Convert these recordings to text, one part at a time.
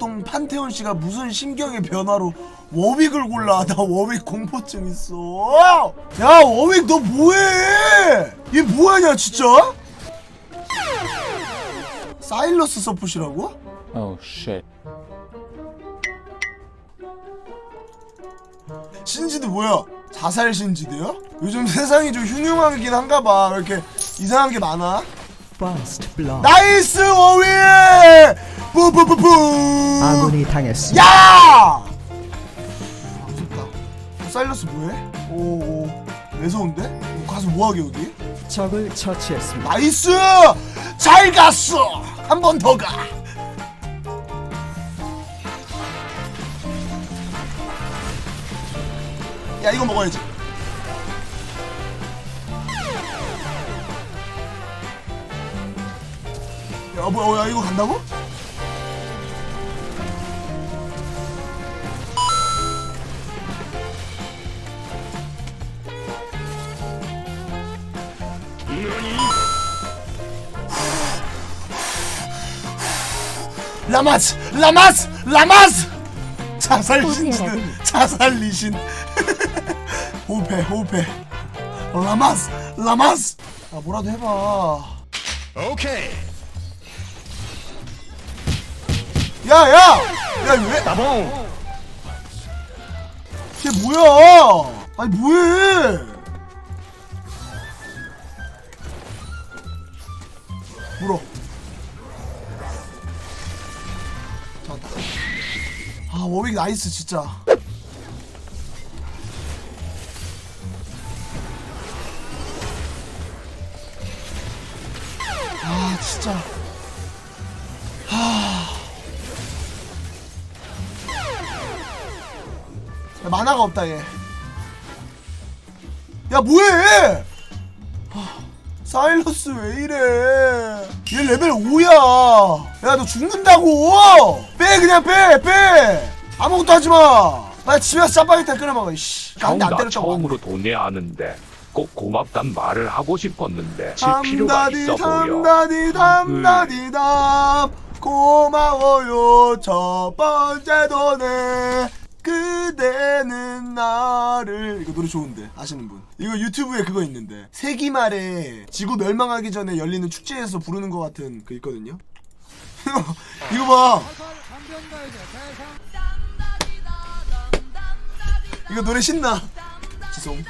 보통 판테온 씨가 무슨 심경의 변화로 워윅을 골라? 나 워윅 공포증 있어. 야 워윅 너 뭐해? 얘 뭐하냐 진짜? 사일러스 서폿이라고? Oh shit. 신지드 뭐야? 자살 신지드요? 요즘 세상이 좀 흉흉하긴 한가 봐. 왜 이렇게 이상한 게 많아? First blood. 나이스 워윅! 뿌뿌뿌뿌! 아군이 당했습니다. 야! 무섭다. 사일러스 뭐해? 오 오 매서운데? 가서 뭐하게 여기? 적을 처치했습니다. 나이스! 잘 갔어! 한 번 더 가! 야 이거 먹어야지 야 뭐야 야 이거 간다고? 라마스! 라마스! 라마스! 자살 신지는 자살 리신 호흡해 호흡해 라마스! 라마스! 아 뭐라도 해봐 오케이. 야야! 야 왜? 따봉. 걔 뭐야? 아니 뭐해? 물어. 워윅 나이스 진짜. 아 진짜. 야, 만화가 없다 얘. 야 뭐해? 하, 사일러스 왜 이래? 얘 레벨 5야. 야 너 죽는다고. 빼 그냥 빼 빼. 아무것도 하지 마. 빨리 집에 가서 짜파게티 끓여 먹어. 씨. 형, 안돼 안나 때렸다고. 처음으로 돈내야 하는데 꼭 고맙단 말을 하고 싶었는데 필요가 담다디 있어 보여. 담다디 담다디 담 고마워요 첫 번째 돈에 그대는 나를 이거 노래 좋은데 아시는 분 이거 유튜브에 그거 있는데 세기 말에 지구 멸망하기 전에 열리는 축제에서 부르는 것 같은 그 있거든요 이거 봐 이거 노래 신나. 지송.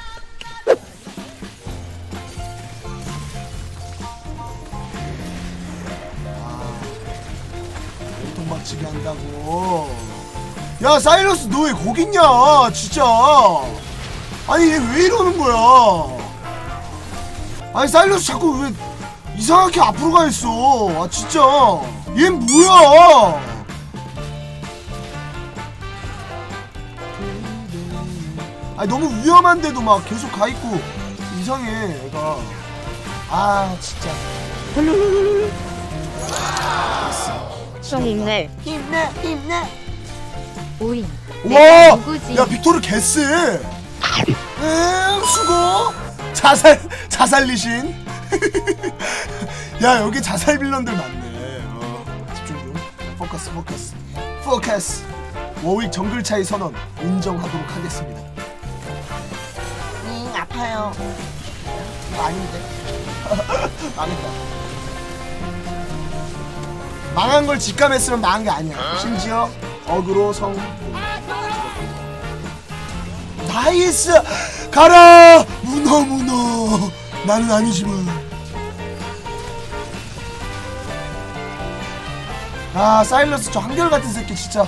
통박치기 한다고. 야 사이러스 너 왜 거기 있냐 진짜. 아니 얘 왜 이러는 거야? 아니 사이러스 자꾸 왜 이상하게 앞으로 가 있어. 아 진짜. 얘 뭐야 아니 너무 위험한데도 막 계속 가 있고. 이상해 애가. 아 진짜. 좀 힘내. 힘내 힘내. 오인. 와! 누구지? 야 빅토르 개쎄. 응 수고. 자살 자살 리신. 야 여기 자살 빌런들 많네. 어, 집중 좀. 포커스 포커스. 포커스. 워윅 정글 차이 선언 인정하도록 하겠습니다 이거 아닌데? 망했다. 망한 걸 직감했으면 망한 게 아니야. 심지어 어그로 성. 나이스! 가라! 문어 문어. 나는 아니지만. 아 사일러스 저 한결같은 새끼 진짜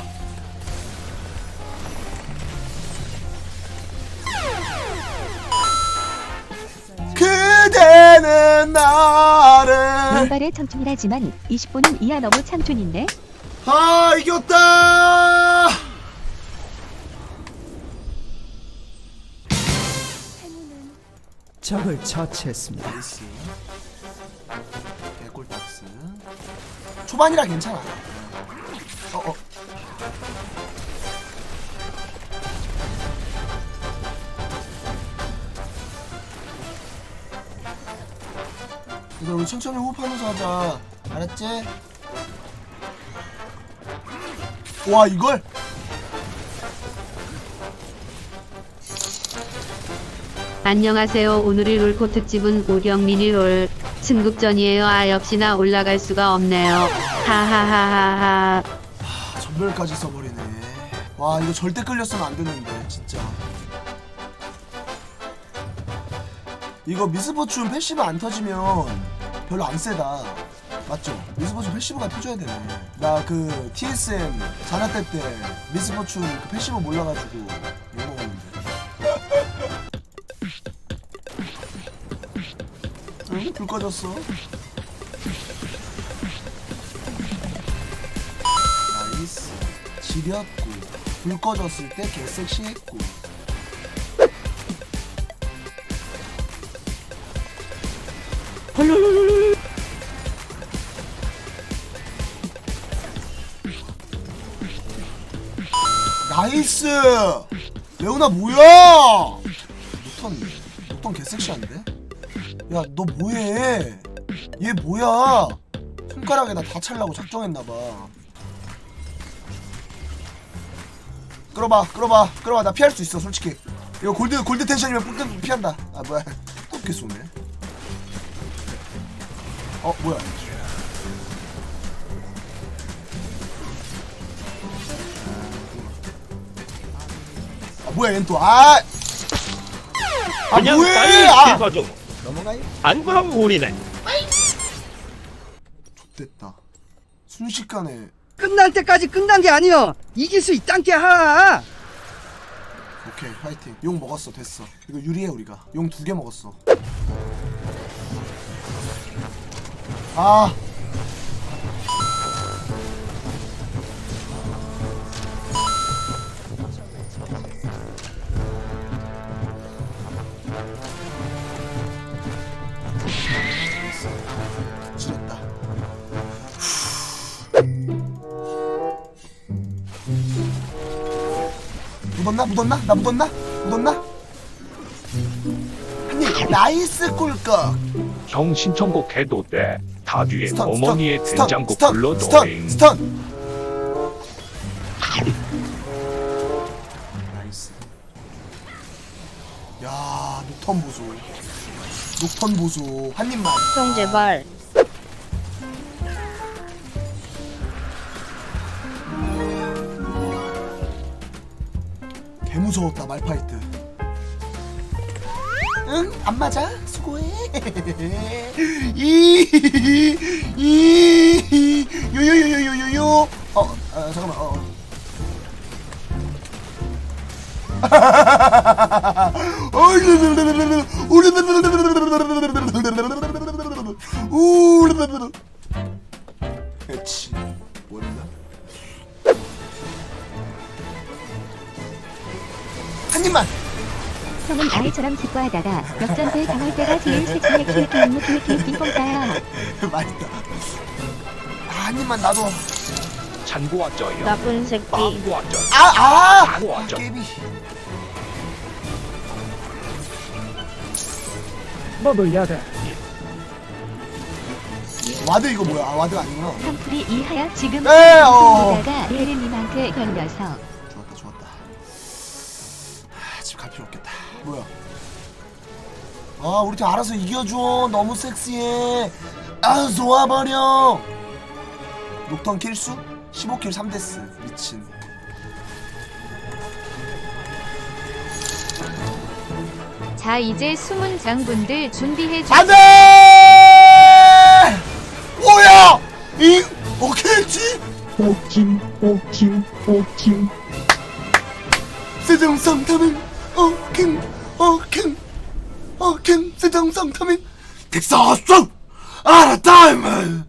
나를 왼발의 청춘이라지만 20분은 이하 너무 청춘인데? 아 이겼다! 적을 처치했습니다. 초반이라 괜찮아. 어어 이거 우리 천천히 호흡하면서 하자 알았지? 와 이걸 안녕하세요. 오늘의 롤코 특집은 오경민이 롤 승급전이에요. 아 역시나 올라갈 수가 없네요. 하하하하하. 아, 전멸까지 써버리네 와 이거 절대 끌렸으면 안 되는데 진짜 이거 미스포춘 패시브 안 터지면 별로 안 세다. 맞죠? 미스포춘 패시브가 터져야 되네 나 그 TSM 자나때 때 미스포춘 그 패시브 몰라가지고 욕먹었는데. 응? 불 꺼졌어? 나이스. 지렸고. 불 꺼졌을 때 개섹시했고 나이스! 레오나 뭐야? 녹턴 녹턴 개섹시한데? 야 너 뭐해? 얘 뭐야? 손가락에 나다 찰라고 작정했나봐. 끌어봐 끌어봐 끌어봐. 나 피할 수 있어 솔직히. 이거 골드 골드 텐션이면 ปุ๊ 피한다. 아 뭐야. ปุ๊게 쏘네 어 뭐야 뭐야 얜또 아! 아 그냥 빨리 아! 찍어줘. 넘어가요 안 그럼 우리네. 됐다 순식간에 끝날 때까지 끝난 게 아니여 이길 수 있단 게 하. 오케이 화이팅 용 먹었어 됐어 이거 유리해 우리가 용 두 개 먹었어 아 묻었나? 묻었나? 나 묻었나? 묻었나? 한입 나이스 꿀꺽 형 신청곡 해도 돼. 다 뒤에 스턴 어머니의 스턴 된장국 스턴 불러도 스턴 잉. 스턴 나이스 야 녹턴 보소 녹턴 보소 한 입만 형 제발. 무서웠다 말파이 트 응? 안 맞아? 수고해 이 이 요요요요요요 어, 어 잠깐만 어 그 한 입만 형은 아이처럼 기뻐하다가 역전대 당할 때가 제일 섹시해 키키키키 키키키 빙봉따야 맛있다 아, 한 입만 나도 찬고 왔죠요. 나쁜 새끼. 빵고 왔죠. 아아 빵고 왔죠. 깨비 먹어야 돼. 와드 이거 뭐야 아 와드 아니구나 컴플이 이하야 지금 네, 어. 보다가 예림님한테 걸려서 뭐야? 아 우리 팀 알아서 이겨줘. 너무 섹시해. 아 좋아버려. 녹턴 킬수? 15킬 3데스. 미친. 자 이제 숨은 장군들 준비해 주. 안돼! 뭐야? 잉 오케이지? 오킴 오킴 오킴. 세정성타민 어킹 어킹 어킹 세정성 타민 텍사스 알았다임을